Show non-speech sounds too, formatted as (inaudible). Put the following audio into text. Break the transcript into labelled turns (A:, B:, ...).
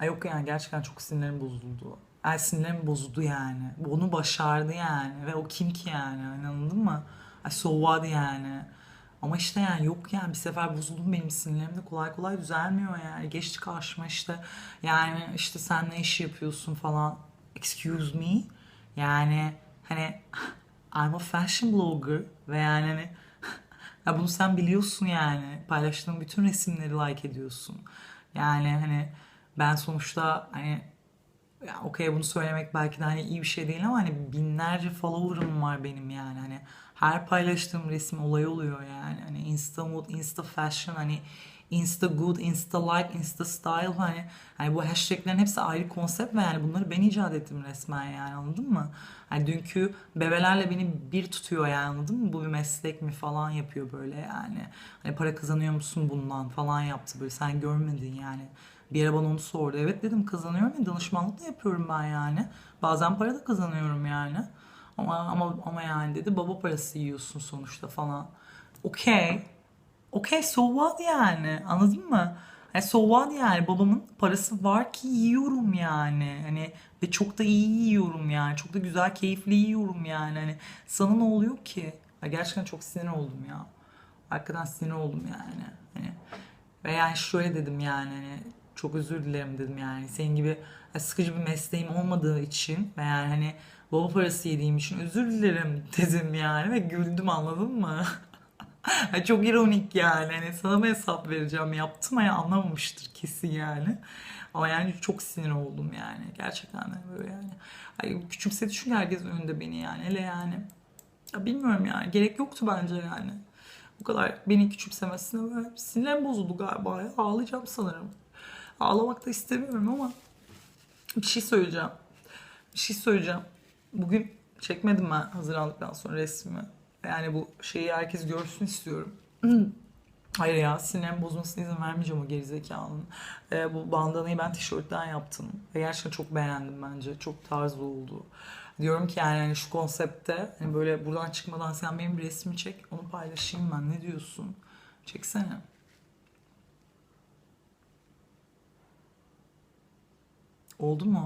A: Ay yok yani gerçekten çok sinirlerim bozuldu. Ay sinirlerim bozuldu yani. Bunu başardı yani. Ve o kim ki yani? Anladın mı? Ay so what yani. Ama işte yani yok yani bir sefer bozuldum benim sinirlerim de kolay kolay düzelmiyor yani. Geçti karşıma işte yani işte sen ne iş yapıyorsun falan. Excuse me. Yani hani I'm a fashion blogger ve yani hani ya bunu sen biliyorsun yani. Paylaştığım bütün resimleri like ediyorsun. Yani hani ben sonuçta hani ya okey bunu söylemek belki de hani iyi bir şey değil ama hani binlerce follower'ım var benim yani hani her paylaştığım resim olay oluyor yani hani insta mood, insta fashion hani insta good, insta like, insta style hani hani bu hashtaglerin hepsi ayrı konsept ve yani bunları ben icat ettim resmen yani anladın mı? Hani dünkü bebelerle beni bir tutuyor yani anladın mı? Bu bir meslek mi falan yapıyor böyle yani. Hani para kazanıyor musun bundan falan yaptı böyle sen görmedin yani. Bir ara bana onu sordu. Evet dedim kazanıyorum ya danışmanlık da yapıyorum ben yani. Bazen para da kazanıyorum yani. Ama ama ama yani dedi baba parası yiyorsun sonuçta falan. Okey. Okey so what yani anladın mı? Yani so what yani babamın parası var ki yiyorum yani. Hani ve çok da iyi yiyorum yani. Çok da güzel keyifli yiyorum yani. Hani sana ne oluyor ki? Ya gerçekten çok sinir oldum ya. Hakikaten sinir oldum yani. Hani ve yani şöyle dedim yani hani çok özür dilerim dedim yani. Senin gibi sıkıcı bir mesleğim olmadığı için ve yani hani baba parası yediğim için özür dilerim (laughs) dedim yani ve güldüm anladın mı? (laughs) Çok ironik yani. Hani sana mı hesap vereceğim yaptım ya anlamamıştır kesin yani. Ama yani çok sinir oldum yani. Gerçekten de böyle yani. Ay, küçümsedi çünkü herkes önünde beni yani. Hele yani. Ya bilmiyorum yani. Gerek yoktu bence yani. Bu kadar beni küçümsemesine böyle sinirlerim bozuldu galiba ya. Ağlayacağım sanırım. Ağlamak da istemiyorum ama bir şey söyleyeceğim. Bir şey söyleyeceğim. Bugün çekmedim ben hazırlandıktan sonra resmi. Yani bu şeyi herkes görsün istiyorum. (clears throat) Hayır ya sinirim bozmasına izin vermeyeceğim o gerizekalının. Ee, bu bandanayı ben tişörtten yaptım. Ve gerçekten çok beğendim bence. Çok tarzı oldu. Diyorum ki yani hani şu konsepte hani böyle buradan çıkmadan sen benim bir resmi çek onu paylaşayım ben. Ne diyorsun? Çeksene. Oldu mu?